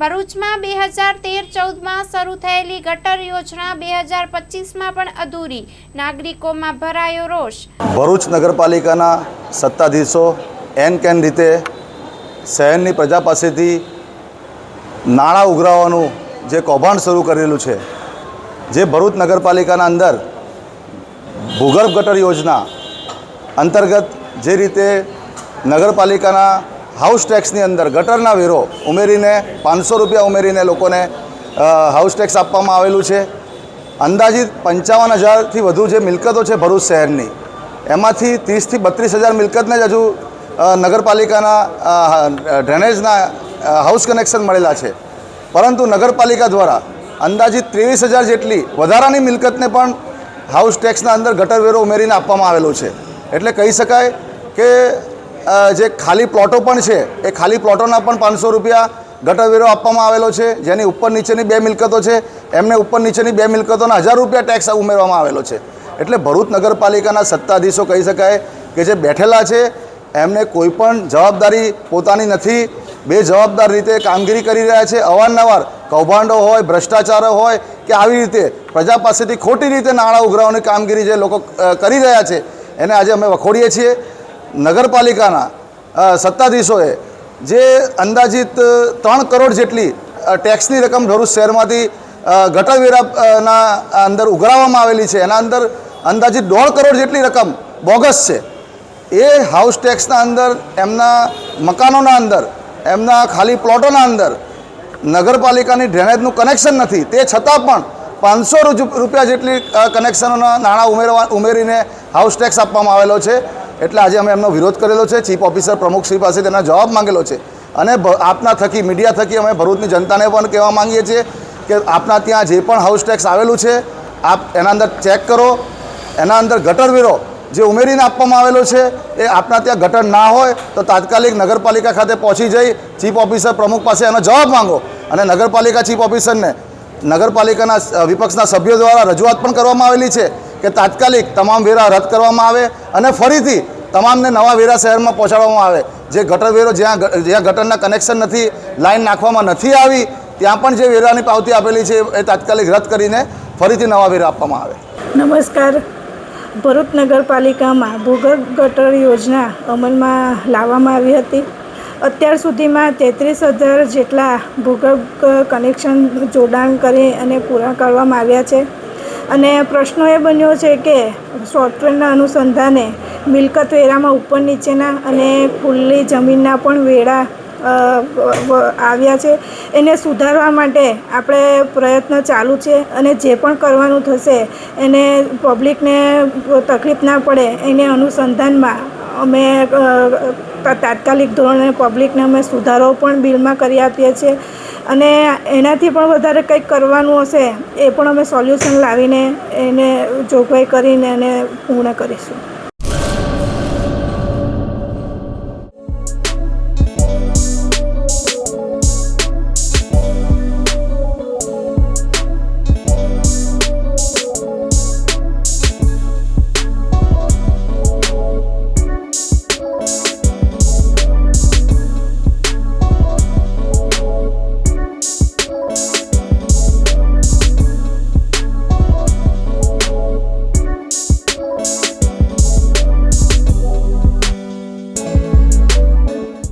ભરૂચમાં બે હજાર તેર ચૌદમાં શરૂ થયેલી ગટર યોજના બે હજાર પચીસમાં પણ અધૂરી. નાગરિકોમાં ભરાયો રોષ. ભરૂચ નગરપાલિકાના સત્તાધીશો એન કેન રીતે શહેરની પ્રજા પાસેથી નાણાં ઉઘરાવવાનું જે કૌભાંડ શરૂ કરેલું છે, જે ભરૂચ નગરપાલિકાના અંદર ભૂગર્ભ ગટર યોજના અંતર્ગત જે રીતે નગરપાલિકાના હાઉસ ટેક્સની અંદર ગટરના વેરો ઉમેરીને પાંચસો રૂપિયા ઉમેરીને લોકોને હાઉસ ટેક્સ આપવામાં આવેલું છે. અંદાજિત પંચાવન હજારથી વધુ જે મિલકતો છે ભરૂચ શહેરની, એમાંથી ત્રીસથી બત્રીસ હજાર મિલકતને જ હજુ નગરપાલિકાના ડ્રેનેજના હાઉસ કનેક્શન મળેલા છે. પરંતુ નગરપાલિકા દ્વારા અંદાજિત ત્રેવીસ હજાર જેટલી વધારાની મિલકતને પણ હાઉસ ટેક્સના અંદર ગટર વેરો ઉમેરીને આપવામાં આવેલો છે. એટલે કહી શકાય કે જે ખાલી પ્લોટો પણ છે, એ ખાલી પ્લોટોના પણ પાંચસો રૂપિયા ગટરવેરો આપવામાં આવેલો છે, જેની ઉપર નીચેની બે મિલકતો છે, એમને ઉપર નીચેની બે મિલકતોના હજાર રૂપિયા ટેક્સ ઉમેરવામાં આવેલો છે. એટલે ભરૂચ નગરપાલિકાના સત્તાધીશો કહી શકાય કે જે બેઠેલા છે, એમને કોઈ પણ જવાબદારી પોતાની નથી. બે જવાબદાર રીતે કામગીરી કરી રહ્યા છે. અવારનવાર કૌભાંડો હોય, ભ્રષ્ટાચારો હોય, કે આવી રીતે પ્રજા પાસેથી ખોટી રીતે નાણાં ઉઘરાવવાની કામગીરી જે લોકો કરી રહ્યા છે, એને આજે અમે વખોડીએ છીએ. નગરપાલિકાના સત્તાધીશોએ જે અંદાજિત ત્રણ કરોડ જેટલી ટેક્સની રકમ ભરૂચ શહેરમાંથી ગટરવેરાના અંદર ઉઘરાવવામાં આવેલી છે. એના અંદર અંદાજિત દોઢ કરોડ જેટલી રકમ બોગસ છે. એ હાઉસ ટેક્સના અંદર, એમના મકાનોના અંદર, એમના ખાલી પ્લોટોના અંદર નગરપાલિકાની ડ્રેનેજનું કનેક્શન નથી. તે છતાં પણ પાંચસો રૂપિયા જેટલી કનેક્શનોના નાણાં ઉમેરવા, ઉમેરીને હાઉસ ટેક્સ આપવામાં આવેલો છે. એટલે આજે અમે એમનો વિરોધ કરેલો છે. ચીફ ઓફિસર પ્રમુખશ્રી પાસે તેના જવાબ માંગેલો છે. અને આપના થકી મીડિયા થકી અમે ભરૂચની જનતાને પણ કહેવા માંગીએ છીએ કે આપના ત્યાં જે પણ હાઉસ ટેક્સ આવેલું છે, આપ એના અંદર ચેક કરો. એના અંદર ગટર વેરો જે ઉમેરીને આપવામાં આવેલો છે, એ આપના ત્યાં ગટર ના હોય તો તાત્કાલિક નગરપાલિકા ખાતે પહોંચી જઈ ચીફ ઓફિસર પ્રમુખ પાસે એનો જવાબ માંગો. અને નગરપાલિકા ચીફ ઓફિસરને નગરપાલિકાના વિપક્ષના સભ્યો દ્વારા રજૂઆત પણ કરવામાં આવેલી છે. કે તાત્કાલિક તમામ વેરા રદ કરવામાં આવે અને ફરીથી તમામને નવા વેરા શહેરમાં પહોંચાડવામાં આવે. જે ગટર વેરો જ્યાં જ્યાં ગટરના કનેક્શન નથી લાઈન નાખવામાં નથી આવી, ત્યાં પણ જે વેરાની પાવતી આપેલી છે એ તાત્કાલિક રદ કરીને ફરીથી નવા વેરા આપવામાં આવે. નમસ્કાર. ભરૂચ નગરપાલિકામાં ભૂગર્ભ ગટર યોજના અમલમાં લાવવામાં આવી હતી. અત્યાર સુધીમાં તેત્રીસ હજાર જેટલા ભૂગર્ભ કનેક્શન જોડાણ કરી અને પૂરા કરવામાં આવ્યા છે. અને પ્રશ્નો એ બન્યો છે કે સોફ્ટવેરના અનુસંધાને મિલકત વેરામાં ઉપર નીચેના અને ખુલ્લી જમીનના પણ વેરા આવ્યા છે. એને સુધારવા માટે આપણે પ્રયત્ન ચાલુ છે અને જે પણ કરવાનું થશે એને પબ્લિકને તકલીફ ના પડે એને અનુસંધાનમાં અમે તાત્કાલિક ધોરણે પબ્લિકને અમે સુધારો પણ બિલમાં કરી આપીએ છીએ. અને એનાથી પણ વધારે કંઈક કરવાનું હશે, એ પણ અમે સોલ્યુશન લાવીને એને જોગવાઈ કરીને એને પૂર્ણ કરીશું.